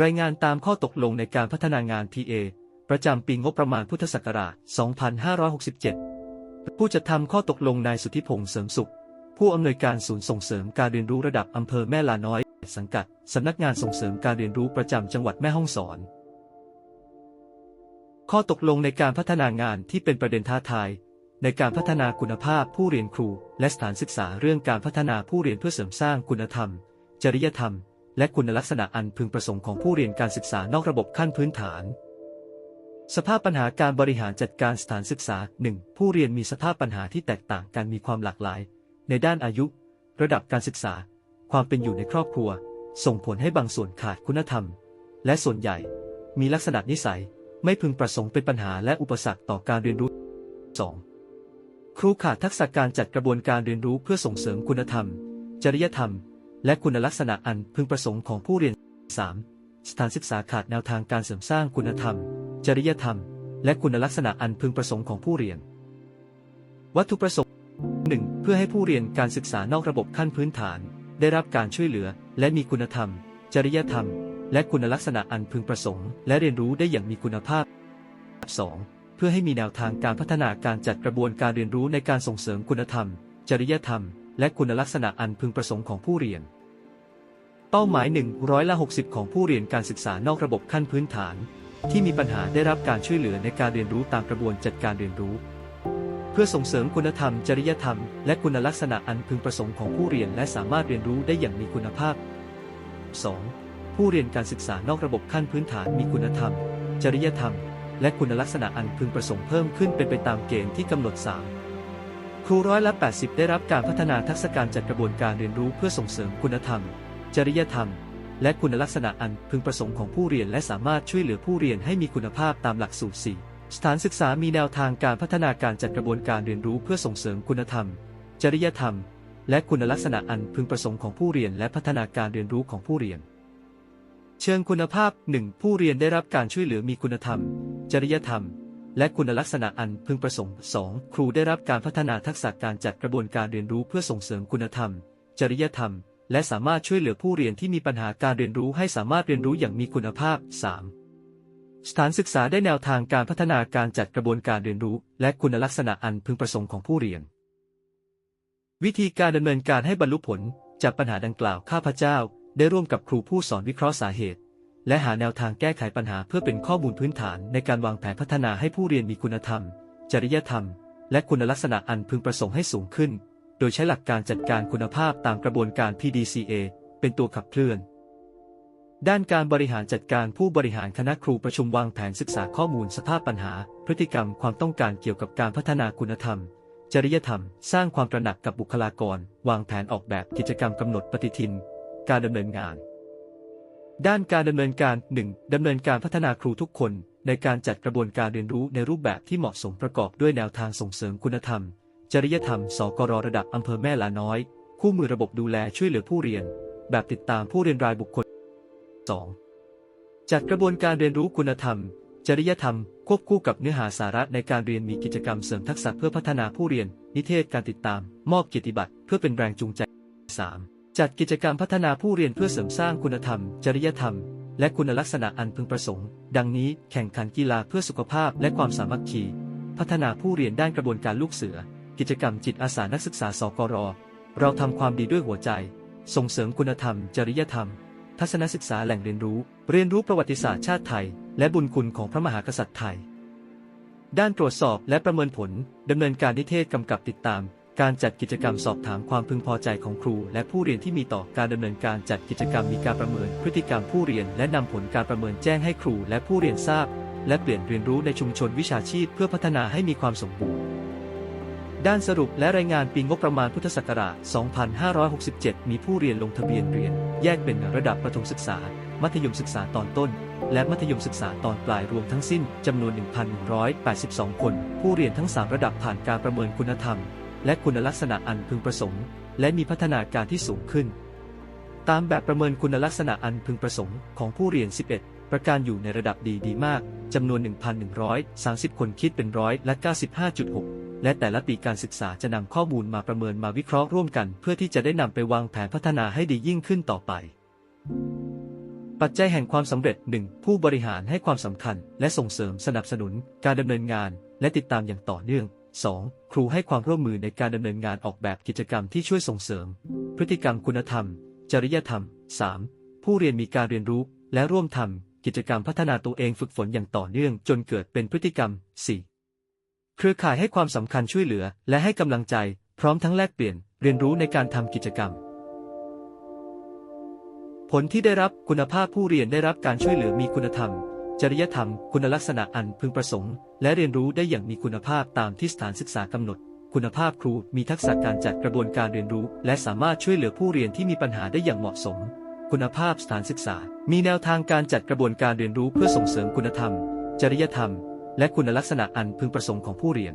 รายงานตามข้อตกลงในการพัฒนางาน PA ประจำปีงบประมาณพุทธศักราช 2567 ผู้จัดทำข้อตกลงนายสุทธิพงษ์เสริมสุข ผู้อำนวยการศูนย์ส่งเสริมการเรียนรู้ระดับอำเภอแม่ลาน้อย สังกัดสำนักงานส่งเสริมการเรียนรู้ประจำจังหวัดแม่ฮ่องสอน ข้อตกลงในการพัฒนางานที่เป็นประเด็นท้าทายในการพัฒนาคุณภาพผู้เรียนครู และสถานศึกษาเรื่องการพัฒนาผู้เรียนเพื่อเสริมสร้างคุณธรรม จริยธรรม และคุณลักษณะอันพึงประสงค์ของผู้เรียนการศึกษานอกระบบขั้นพื้นฐาน สภาพปัญหาการบริหารจัดการสถานศึกษา 1. ผู้เรียนมีสภาพปัญหาที่แตกต่างกันมีความหลากหลาย ในด้านอายุ ระดับการศึกษา ความเป็นอยู่ในครอบครัว ส่งผลให้บางส่วนขาดคุณธรรม และส่วนใหญ่ มีลักษณะนิสัย ไม่พึงประสงค์เป็นปัญหาและอุปสรรคต่อการเรียนรู้ 2. ครูขาดทักษะการจัดกระบวนการเรียนรู้เพื่อส่งเสริมคุณธรรม จริยธรรม และคุณลักษณะอันพึงประสงค์ของผู้เรียน 3. สถานศึกษาขาดแนวทางการเสริมสร้างคุณธรรม จริยธรรม และคุณลักษณะอันพึงประสงค์ของผู้เรียน วัตถุประสงค์ 1. เพื่อให้ผู้เรียนการศึกษานอกระบบขั้นพื้นฐาน ได้รับการช่วยเหลือ และมีคุณธรรม จริยธรรม และคุณลักษณะอันพึงประสงค์ และเรียนรู้ได้อย่างมีคุณภาพ 2. เพื่อให้มีแนวทางการพัฒนาการจัดกระบวนการเรียนรู้ในการส่งเสริมคุณธรรม จริยธรรม และคุณลักษณะอันพึงประสงค์ของผู้เรียน เป้าหมาย1ร้อยละ60 ของผู้เรียนการศึกษานอกระบบขั้นพื้นฐาน ที่มีปัญหาได้รับการช่วยเหลือในการเรียนรู้ตามกระบวนจัดการเรียนรู้ เพื่อส่งเสริมคุณธรรม จริยธรรม และคุณลักษณะอันพึงประสงค์ของผู้เรียนและสามารถเรียนรู้ได้อย่างมีคุณภาพ 2. ผู้เรียนการศึกษานอกระบบขั้นพื้นฐานมีคุณธรรม จริยธรรม และคุณลักษณะอันพึงประสงค์เพิ่มขึ้นเป็นไปตามเกณฑ์ที่กำหนด 3. ครูร้อยละ80 ได้รับการพัฒนาทักษะการจัดกระบวนการเรียนรู้เพื่อส่งเสริมคุณธรรม จริยธรรม และคุณลักษณะอันพึงประสงค์ของผู้เรียนและสามารถช่วยเหลือผู้เรียนให้มีคุณภาพตามหลักสูตร 4 สถานศึกษามีแนวทางการพัฒนาการจัดกระบวนการเรียนรู้เพื่อส่งเสริมคุณธรรม จริยธรรม และคุณลักษณะอันพึงประสงค์ของผู้เรียนและพัฒนาการเรียนรู้ของผู้เรียน เชิงคุณภาพ 1. ผู้เรียนได้รับการช่วยเหลือมีคุณธรรม จริยธรรม และคุณลักษณะอันพึงประสงค์ 2. ครูได้รับการพัฒนาทักษะการจัดกระบวนการเรียนรู้เพื่อส่งเสริมคุณธรรม จริยธรรม และสามารถช่วยเหลือผู้เรียนที่มีปัญหาการเรียนรู้ให้สามารถเรียนรู้อย่างมีคุณภาพ 3. สถานศึกษาได้แนวทางการพัฒนาการจัดกระบวนการเรียนรู้ และคุณลักษณะอันพึงประสงค์ของผู้เรียน วิธีการดำเนินการให้บรรลุผล จากปัญหาดังกล่าวข้าพเจ้า ได้ร่วมกับครูผู้สอนวิเคราะห์สาเหตุ และหาแนวทางแก้ไขปัญหาเพื่อเป็นข้อมูลพื้นฐานในการวางแผนพัฒนาให้ผู้เรียนมีคุณธรรม จริยธรรม และคุณลักษณะอันพึงประสงค์ให้สูงขึ้น โดยใช้หลักการจัดการคุณภาพตามกระบวนการ PDCA เป็นตัวขับเคลื่อน ด้านการบริหารจัดการผู้บริหารคณะครูประชุมวางแผนศึกษาข้อมูลสภาพปัญหา พฤติกรรมความต้องการเกี่ยวกับการพัฒนาคุณธรรม จริยธรรม สร้างความตระหนักกับบุคลากร วางแผนออกแบบกิจกรรมกำหนดปฏิทิน การดำเนินงาน ด้านการดำเนินการ 1. ดำเนินการพัฒนาครูทุกคน ในการจัดกระบวนการเรียนรู้ในรูปแบบที่เหมาะสมประกอบด้วยแนวทางส่งเสริมคุณธรรม จริยธรรม สกรระดับอำเภอแม่ลาน้อย คู่มือระบบดูแลช่วยเหลือผู้เรียน แบบติดตามผู้เรียนรายบุคคล 2. จัดกระบวนการเรียนรู้คุณธรรม จริยธรรม ควบคู่กับเนื้อหาสาระในการเรียนมีกิจกรรมเสริมทักษะเพื่อพัฒนาผู้เรียน นิเทศการติดตาม มอบเกียรติบัตรเพื่อเป็นแรงจูงใจ 3. จัดกิจกรรมพัฒนาผู้เรียนเพื่อเสริมสร้างคุณธรรม จริยธรรม และคุณลักษณะอันพึงประสงค์ ดังนี้แข่งขันกีฬาเพื่อสุขภาพและความสามัคคี พัฒนาผู้เรียนด้านกระบวนการลูกเสือ กิจกรรมจิตอาสานักศึกษาสกร เราทำความดีด้วยหัวใจ ส่งเสริมคุณธรรม จริยธรรม ทัศนศึกษาแหล่งเรียนรู้ เรียนรู้ประวัติศาสตร์ชาติไทย และบุญคุณของพระมหากษัตริย์ไทย ด้านตรวจสอบและประเมินผลดำเนินการนิเทศกำกับติดตาม การจัดกิจกรรมสอบถามความพึงพอใจของครู และผู้เรียนที่มีต่อการดำเนินการจัดกิจกรรมมีการประเมินพฤติกรรมผู้เรียน และนำผลการประเมินแจ้งให้ครูและผู้เรียนทราบ และเปลี่ยนเรียนรู้ในชุมชนวิชาชีพเพื่อพัฒนาให้มีความสมบูรณ์ด้านสรุปและรายงานปีงบประมาณพุทธศักราช 2567 มีผู้เรียนลงทะเบียนเรียน แยกเป็นระดับประถมศึกษา มัธยมศึกษาตอนต้น และมัธยมศึกษาตอนปลายรวมทั้งสิ้นจำนวน 1,182 คน ผู้เรียนทั้ง 3 ระดับผ่านการประเมินคุณธรรม และคุณลักษณะอันพึงประสงค์ และมีพัฒนาการที่สูงขึ้น ตามแบบประเมินคุณลักษณะอันพึงประสงค์ของผู้เรียน 11 ประการอยู่ในระดับดีดีมากจำนวน 1,130 คนคิดเป็นร้อยและ 95.6 และแต่ละปีการศึกษาจะนำข้อมูลมาประเมินมาวิเคราะห์ร่วมกัน เพื่อที่จะได้นำไปวางแผนพัฒนาให้ดียิ่งขึ้นต่อไปปัจจัยแห่งความสำเร็จ 1. ผู้บริหารให้ความสำคัญ และส่งเสริมสนับสนุน การดำเนินงาน และติดตามอย่างต่อเนื่อง 2. ครูให้ความร่วมมือในการดำเนินงานออกแบบกิจกรรมที่ช่วยส่งเสริม พฤติกรรมคุณธรรม จริยธรรม 3. ผู้เรียนมีการเรียนรู้ และร่วมทำกิจกรรมพัฒนาตัวเองฝึกฝนอย่างต่อเนื่องจนเกิดเป็นพฤติกรรม 4. เครือข่ายให้ความสำคัญช่วยเหลือ และให้กำลังใจ พร้อมทั้งแลกเปลี่ยน เรียนรู้ในการทำกิจกรรมผลที่ได้รับคุณภาพผู้เรียนได้รับการช่วยเหลือมีคุณธรรม จริยธรรม คุณลักษณะอันพึงประสงค์ และเรียนรู้ได้อย่างมีคุณภาพตามที่สถานศึกษากำหนด คุณภาพครูมีทักษะการจัดกระบวนการเรียนรู้ และสามารถช่วยเหลือผู้เรียนที่มีปัญหาได้อย่างเหมาะสม คุณภาพสถานศึกษา มีแนวทางการจัดกระบวนการเรียนรู้เพื่อส่งเสริมคุณธรรม จริยธรรม และคุณลักษณะอันพึงประสงค์ของผู้เรียน